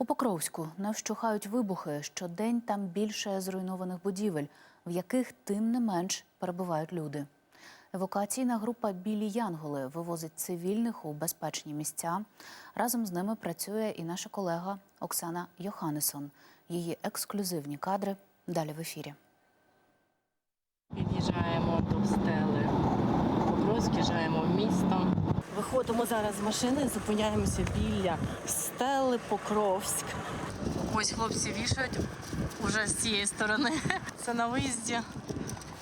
У Покровську не вщухають вибухи. Щодень там більше зруйнованих будівель, в яких тим не менш перебувають люди. Евакуаційна група Білі Янголи вивозить цивільних у безпечні місця. Разом з ними працює і наша колега Оксана Йоханесон. Її ексклюзивні кадри далі в ефірі. Під'їжджаємо до стели. Покровськ, їжджаємо в місто. Виходимо зараз з машини, зупиняємося біля стели Покровськ. Ось хлопці вішають уже з цієї сторони. Це на виїзді.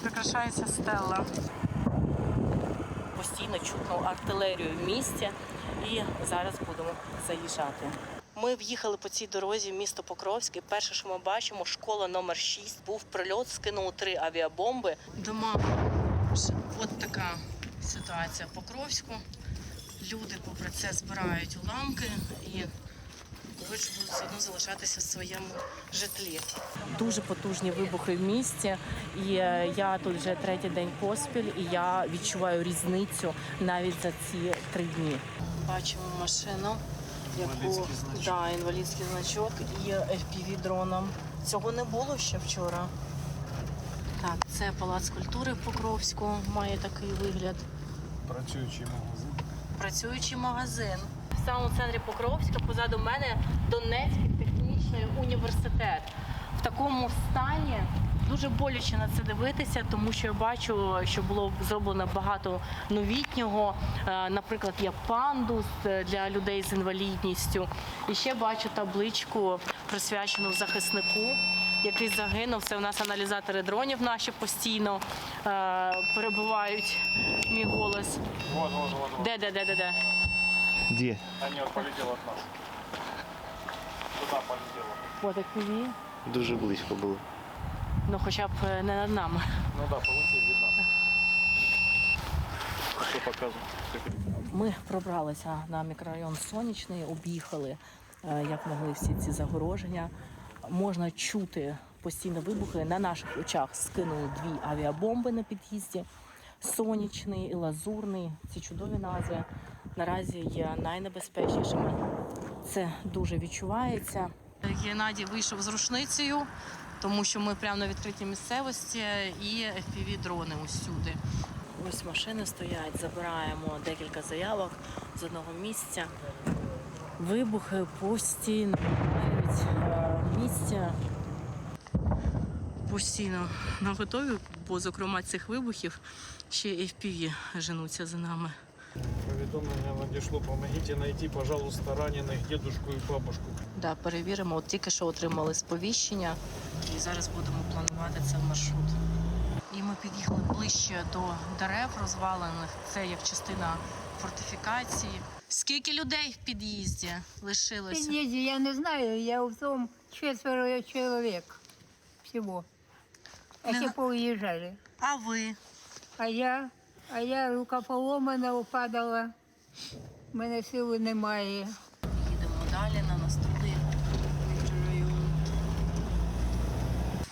Прикрашається стела. Постійно чутно артилерію в місті і зараз будемо заїжджати. Ми в'їхали по цій дорозі в місто Покровськ. і Перше, що ми бачимо, школа номер 6 був прильот, скинули три авіабомби. Дома от така ситуація в Покровську. Люди попри це збирають уламки і будуть все одно залишатися в своєму житлі. Дуже потужні вибухи в місті, і е, я тут вже третій день поспіль, і я відчуваю різницю навіть за ці три дні. Бачимо машину, яку да, інвалідський значок і fpv дроном. Цього не було ще вчора. Так, це палац культури в Покровську, має такий вигляд. Працюючий магазин. Працюючий магазин. В самому центрі Покровська позаду мене Донецький технічний університет. В такому стані дуже боляче на це дивитися, тому що я бачу, що було зроблено багато новітнього. Е, Наприклад, є пандус е, для людей з інвалідністю. І ще бачу табличку присвячену захиснику. Який загинув, це у нас аналізатори дронів наші постійно е, перебувають. Мій голос. Вот, вот, вот. Де, де, де, де, де? Где? А полетел от нас. Туда полетело. От FPV. Дуже близько було. Ну хоча б е, не над нами. Ну да, полетел, видно. Что показывает? Ми пробралися на мікрорайон Сонячний, об'їхали е, як могли всі ці загороження. Можна чути постійно вибухи. На наших очах скинули дві авіабомби на під'їзді. Сонячний і лазурний. Ці чудові назви наразі є найнебезпечнішими. Це дуже відчувається. Геннадій вийшов з рушницею, тому що ми прямо на відкритій місцевості і fpv дрони усюди. Ось машини стоять, забираємо декілька заявок з одного місця. Вибухи постійно мають е, місця. Постійно на готові, бо зокрема цих вибухів ще і FPV женуться за нами. Повідомлення надійшло, помогите знайти, пожалуйста, ранених дедушку і бабушку. Да, перевіримо. От тільки що отримали сповіщення, і зараз будемо планувати цей маршрут. Під'їхали ближче до дерев розвалених. Це як частина фортифікації. Скільки людей в під'їзді лишилося? Під'їзді я не знаю, я в тому четверо чоловік всього. А Не на- А ви? А я, а я рука поломана, упадала. У мене сили немає. Їдемо далі на наступний мікрорайон.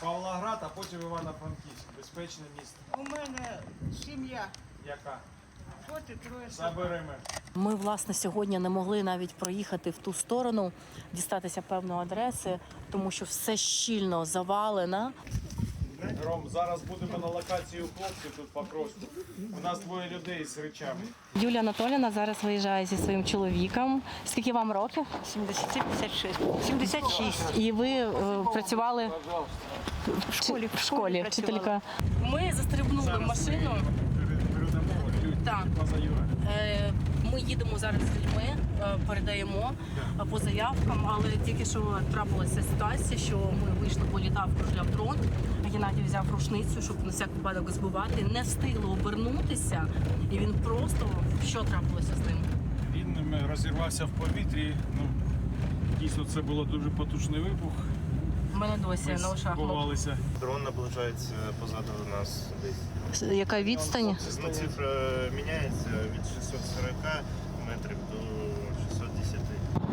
Павлоград, а потім Івано-Франківськ. Безпечне місто. У мене сім'я. Яка? От і троє Заберемо. Ми, власне, сьогодні не могли навіть проїхати в ту сторону, дістатися певної адреси, тому що все щільно завалено. Ром, зараз будемо на локації у хлопців тут по Покровську. У нас двоє людей з речами. Юлія Анатоліївна зараз виїжджає зі своїм чоловіком. Скільки вам років? 56. 76. І ви е, працювали В школі, в школі, вчителька. Ми застрибнули в машину. Передамо Так. поза Юра. Е, Ми їдемо зараз з людьми, передаємо е, по заявкам, але тільки що трапилася ситуація, що ми вийшли, бо літав кружляв дрон. Геннадій взяв рушницю, щоб на всяк випадок збивати. Не встигли обернутися, і він просто що трапилося з ним? Він розірвався в повітрі. Ну, дійсно, це було дуже потужний вибух. У мене досі Ми на ушах. ну. Дрон наближається позаду нас десь. Яка відстань? Ну, цифра міняється від 640 метрів до 610.